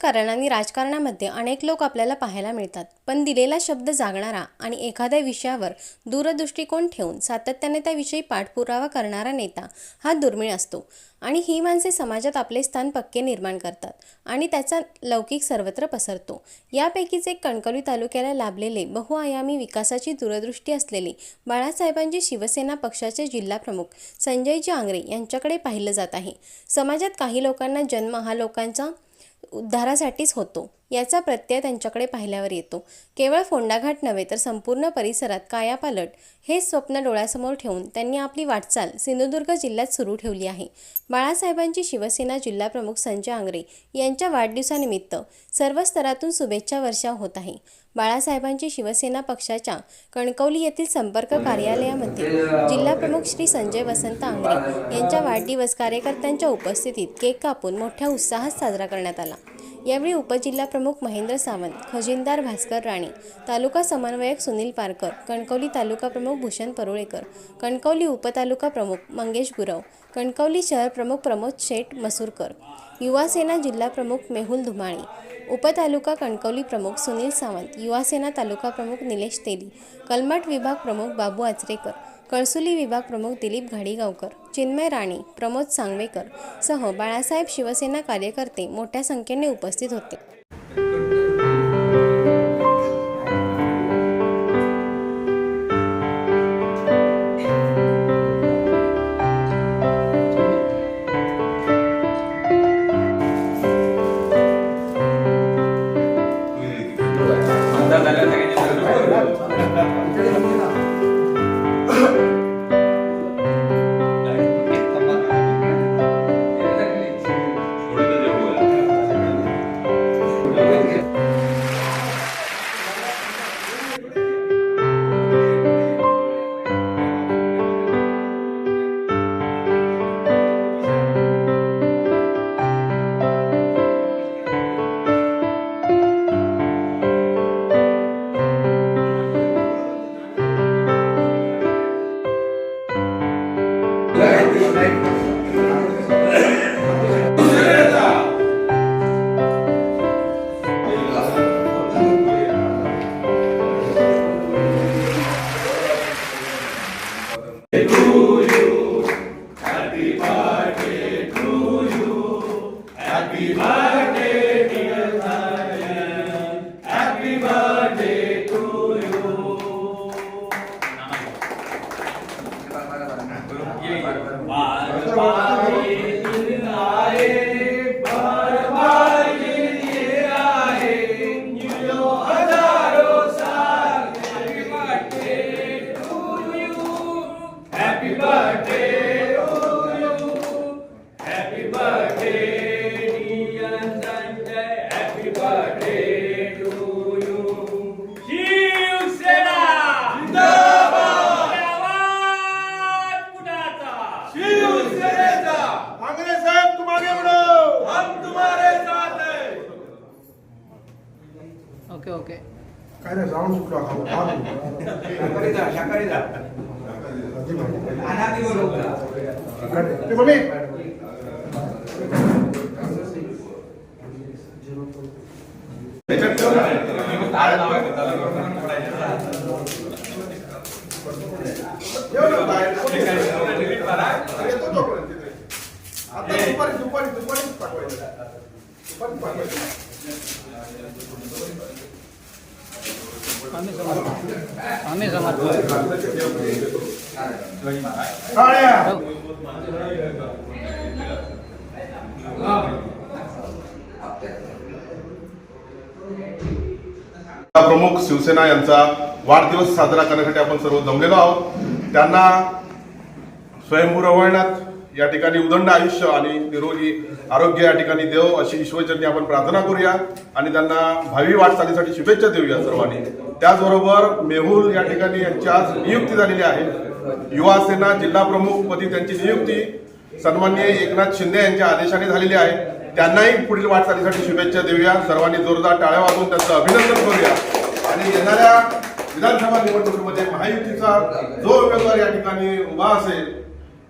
कारणांनी राजकारणामध्ये अनेक लोक आपल्याला पाहायला मिळतात पण दिलेला शब्द जागणारा आणि एखाद्या विषयावर दूरदृष्टिकोन ठेवून सातत्याने त्याविषयी पाठपुरावा करणारा नेता हा दुर्मिळ असतो आणि ही माणसे समाजात आपले स्थान पक्के निर्माण करतात आणि त्याचा लौकिक सर्वत्र पसरतो. यापैकीच एक कणकवली तालुक्याला लाभलेले बहुआयामी विकासाची दूरदृष्टी असलेले बाळासाहेबांची शिवसेना पक्षाचे जिल्हाप्रमुख संजयजी आंग्रे यांच्याकडे पाहिलं जात आहे. समाजात काही लोकांना जन्म हा लोकांचा उद्धारासाठीच होतो. याचा प्रत्यय त्यांच्याकडे पाहिल्यावर येतो. केवळ फोंडाघाट नव्हे तर संपूर्ण परिसरात कायापालट हे स्वप्न डोळ्यासमोर ठेवून त्यांनी आपली वाटचाल सिंधुदुर्ग जिल्ह्यात सुरू ठेवली आहे. बाळासाहेबांची शिवसेना जिल्हाप्रमुख संजय आंग्रे यांच्या वाढदिवसानिमित्त सर्व स्तरातून शुभेच्छा वर्षा होत आहे. बाळासाहेबांची शिवसेना पक्षाच्या कणकवली येथील संपर्क कार्यालयामध्ये जिल्हाप्रमुख श्री संजय वसंत आंग्रे यांच्या वाढदिवस कार्यकर्त्यांच्या उपस्थितीत केक कापून मोठ्या उत्साहात साजरा करण्यात आला. यावेळी उपजिल्हाप्रमुख महेंद्र सावंत खजिनदार भास्कर राणे तालुका समन्वयक सुनील पारकर कणकवली तालुका प्रमुख भूषण परुळेकर कणकवली उपतालुका प्रमुख मंगेश गुरव कणकवली शहर प्रमुख प्रमोद शेठ मसूरकर युवासेना जिल्हा प्रमुख मेहुल धुमाळी उपतालुका कणकवली प्रमुख सुनील सावंत युवासेना तालुका प्रमुख निलेश तेली कलमट विभाग प्रमुख बाबू आचरेकर कळसुली विभाग प्रमुख दिलीप घाडीगावकर चिन्मय राणे प्रमोद सांगवेकर सह बाळासाहेब शिवसेना कार्यकर्ते मोठ्या संख्येने उपस्थित होते. शिवसेना ओके ओके काय नाही जाऊन सुटला खाऊ ते मम्मी आम्ही प्रमुख शिवसेना यांचा वाढदिवस साजरा करण्यासाठी आपण सर्व जमलेलो आहोत. त्यांना स्वयंभू रवळण्यात या ठिकाणी उदंड आयुष्य आणि निरोगी आरोग्य या ठिकाणी देव अशी ईश्वरचरणी आपण प्रार्थना करूया आणि त्यांना भावी वाटचालीसाठी शुभेच्छा देऊया सर्वांनी. त्याचबरोबर मेहुल या ठिकाणी यांची आज नियुक्ती झालेली आहे. युवा सेना जिल्हा प्रमुख पदी त्यांची नियुक्ती सन्मान्य एकनाथ शिंदे यांच्या आदेशाने झालेली आहे. त्यांनाही पुढील वाटचालीसाठी शुभेच्छा देऊया. सर्वांनी जोरदार टाळ्या वाजून त्यांचं अभिनंदन करूया. आणि येणाऱ्या विधानसभा निवडणुकीमध्ये महायुतीचा जो उमेदवार या ठिकाणी उभा असेल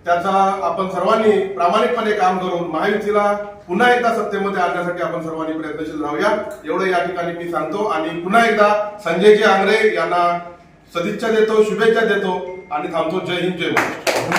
त्याचा आपण सर्वांनी प्रामाणिकपणे काम करून महायुतीला पुन्हा एकदा सत्तेमध्ये आणण्यासाठी आपण सर्वांनी प्रयत्नशील राहूया. एवढं या ठिकाणी मी सांगतो. आणि पुन्हा एकदा संजयजी आंग्रे यांना सदिच्छा देतो शुभेच्छा देतो. आणि थांबतो. जय हिंद जय महाराष्ट्र.